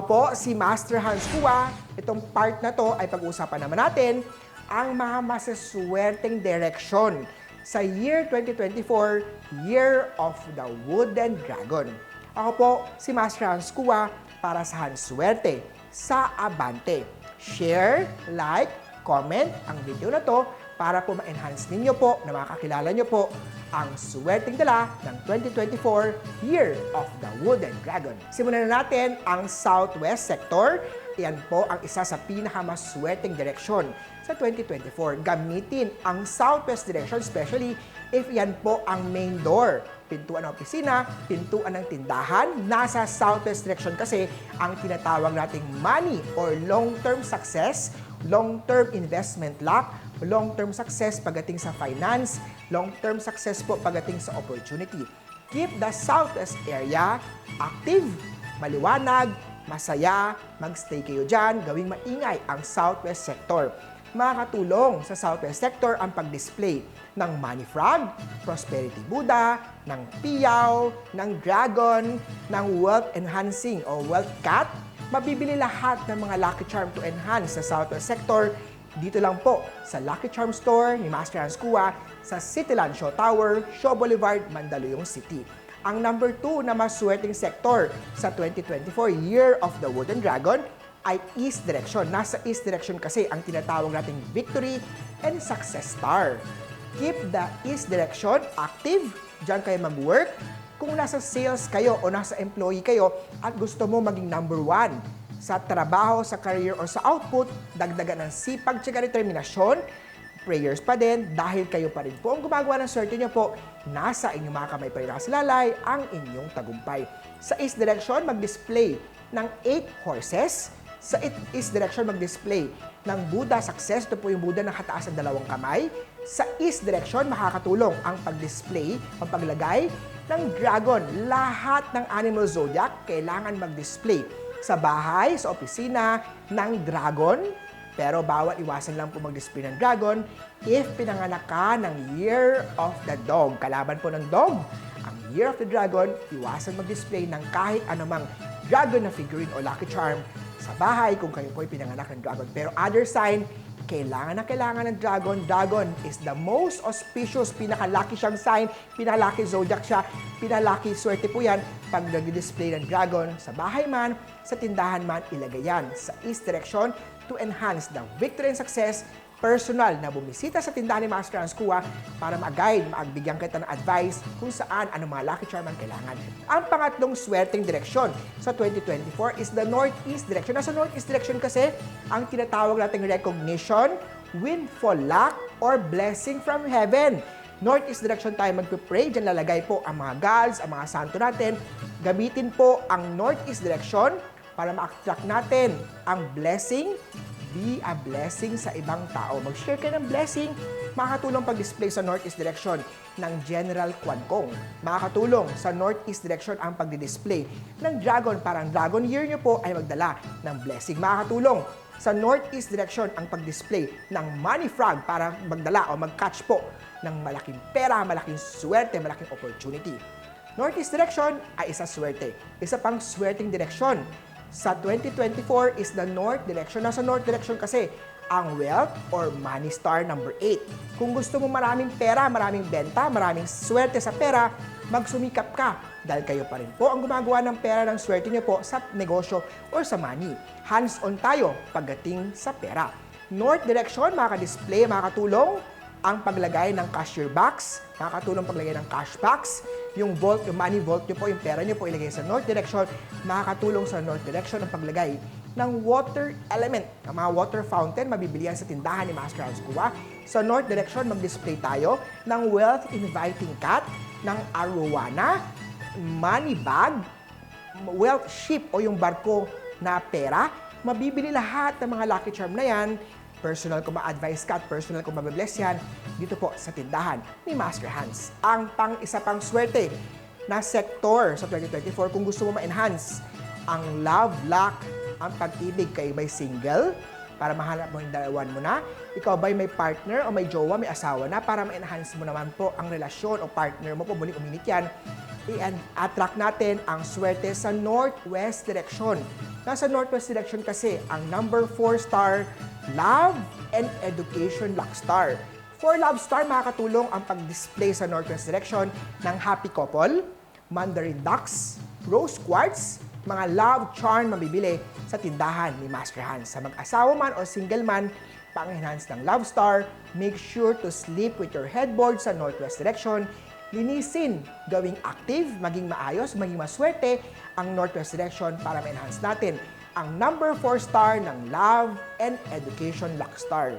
Ako po, si Master Hans Kua. Itong part na to ay pag-uusapan naman natin ang mga masaswerteng direksyon sa year 2024, Year of the Wooden Dragon. Ako po, si Master Hans Kua para sa Hans Swerte sa Abante. Share, like, comment ang video na to para po ma-enhance ninyo po na makakilala nyo po ang swerteng dala ng 2024 Year of the Wooden Dragon. Simulan na natin ang Southwest Sector. Yan po ang isa sa pinakamaswerteng direksyon sa 2024. Gamitin ang Southwest Direction, especially if yan po ang main door. Pintuan ng opisina, pintuan ng tindahan, nasa Southwest Direction kasi ang tinatawag nating money or long-term success, long-term investment luck, long-term success pagdating sa finance, long-term success po pagdating sa opportunity. Keep the Southwest area active, maliwanag, masaya, magstay kayo dyan, gawing maingay ang Southwest Sector. Makakatulong sa Southwest Sector ang pag-display ng Money Frog, Prosperity Buddha, ng Piyaw, ng Dragon, ng Wealth Enhancing o Wealth Cat. Mabibili lahat ng mga Lucky Charm to enhance sa Southwest Sector dito lang po sa Lucky Charm Store ni Master Hans Kua sa Cityland Show Tower, Show Boulevard, Mandaluyong City. Ang number 2 na maswerteng sector sa 2024 Year of the Wooden Dragon ay East Direction. Nasa East Direction kasi ang tinatawag nating Victory and Success Star. Keep the East Direction active. Diyan kayo mag-work. Kung nasa sales kayo o nasa employee kayo at gusto mo maging number one sa trabaho, sa career o sa output, dagdagan ng sipag, tsaka determinasyon, prayers pa din dahil kayo pa rin po ang gumagawa ng swerte niyo po, nasa inyong mga kamay pa rin ang inyong tagumpay. Sa East Direction, mag-display ng 8 horses. Sa East Direction, mag-display ng Buddha Success. Ito po yung Buddha na kataas ng dalawang kamay. Sa East Direction, makakatulong ang pag-display, ang paglagay ng dragon. Lahat ng animal zodiac kailangan mag-display sa bahay, sa opisina ng dragon. Pero bawat iwasan lang po mag-display ng dragon if pinanganak ka ng Year of the Dog. Kalaban po ng dog. Ang Year of the Dragon, iwasan mag-display ng kahit anumang dragon na figurine o lucky charm sa bahay kung kayo po ay pinanganak ng dragon. Pero other sign, kailangan na kailangan ng dragon. Dragon is the most auspicious, pinaka-lucky siyang sign, pinaka-lucky zodiac siya, pinaka-lucky swerte po yan pag nag-display ng dragon sa bahay man, sa tindahan man, ilagay yan sa east direction to enhance the victory and success personal na bumisita sa tindahan ni Master Hans Kua para mag-guide, maagbigyan kita ng advice kung saan ano mga lucky charm ang kailangan. Ang pangatlong swerteng direksyon sa 2024 is the Northeast direction. Nasa Northeast direction kasi ang tinatawag nating recognition, windfall luck, or blessing from heaven. Northeast direction tayo magpipray. Diyan lalagay po ang mga gods, ang mga santo natin. Gamitin po ang Northeast direction para ma-attract natin ang blessing, be a blessing sa ibang tao. Mag-share kayo ng blessing, makakatulong pag-display sa Northeast Direction ng General Kwan Kong. Makakatulong sa Northeast Direction ang pagdi-display ng Dragon para ang Dragon Year nyo po ay magdala ng blessing. Makakatulong sa Northeast Direction ang pag-display ng Money Frog para magdala o mag-catch po ng malaking pera, malaking swerte, malaking opportunity. Northeast Direction ay isa swerte. Isa pang swerteng direksyon sa 2024 is the North Direction. Nasa North Direction kasi ang wealth or money star number 8. Kung gusto mo maraming pera, maraming benta, maraming swerte sa pera, magsumikap ka dahil kayo pa rin po ang gumagawa ng pera ng swerte niyo po sa negosyo or sa money. Hands-on tayo pagdating sa pera. North Direction, makaka-display, makakatulong ang paglagay ng cashier box, makakatulong paglagay ng cash box, yung vault, yung money vault nyo po, yung pera nyo po ilagay sa north direction, makakatulong sa north direction ang paglagay ng water element. Ang mga water fountain, mabibili yan sa tindahan ni Master Hans Kua. Sa north direction, mag-display tayo ng wealth inviting cat, ng arowana, money bag, wealth ship o yung barko na pera. Mabibili lahat ng mga lucky charm na yan personal ko ma-advise ka at personal ko mabibless yan dito po sa tindahan ni Master Hans. Ang pang isa pang swerte na sektor sa 2024 kung gusto mo ma-enhance ang love, luck, ang pag-ibig kay may single, para mahanap mo yung dalawan mo na. Ikaw ba'y may partner o may jowa, may asawa na para ma-enhance mo naman po ang relasyon o partner mo po, muling uminit yan. I-attract natin ang swerte sa northwest direction. Nasa northwest direction kasi ang number 4 star, love and education luck star. For love star, makakatulong ang pag-display sa northwest direction ng happy couple, mandarin ducks, rose quartz, mga love charm mabibili sa tindahan ni Master Hans. Sa mag-asawa man o single man, pang-enhance ng Love Star, make sure to sleep with your headboard sa northwest direction. Linisin, gawing active, maging maayos, maging maswerte ang northwest direction para ma-enhance natin ang number 4 star ng Love and Education Luck Star.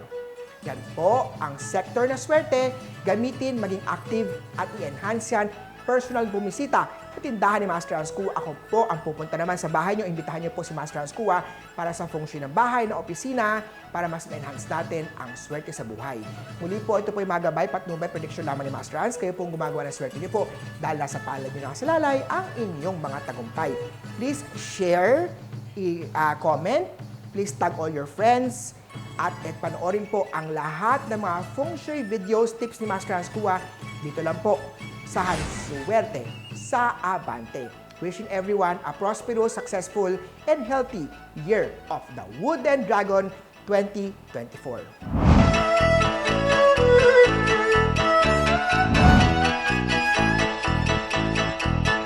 Yan po ang sector na swerte, gamitin, maging active at i-enhance yan. Personal bumisita sa tindahan ni Master Hans Kua. Ako po ang pupunta naman sa bahay niyo. Imbitahan niyo po si Master Hans Kua para sa shui ng bahay, ng opisina, para mas ma-enhance natin ang swerte sa buhay. Muli po, ito po yung mga gabay, patnubay, prediction lamang ni Master Hans. Kayo po ang gumagawa ng swerte niyo po dahil nasa palad niyo nakasalalay ang inyong mga tagumpay. Please share, i-comment, please tag all your friends, at et panoorin po ang lahat ng mga feng shui videos, tips ni Master Hans Kua dito lang po sa Hans Suwerte sa Abante. Wishing everyone a prosperous, successful, and healthy year of the Wooden Dragon 2024.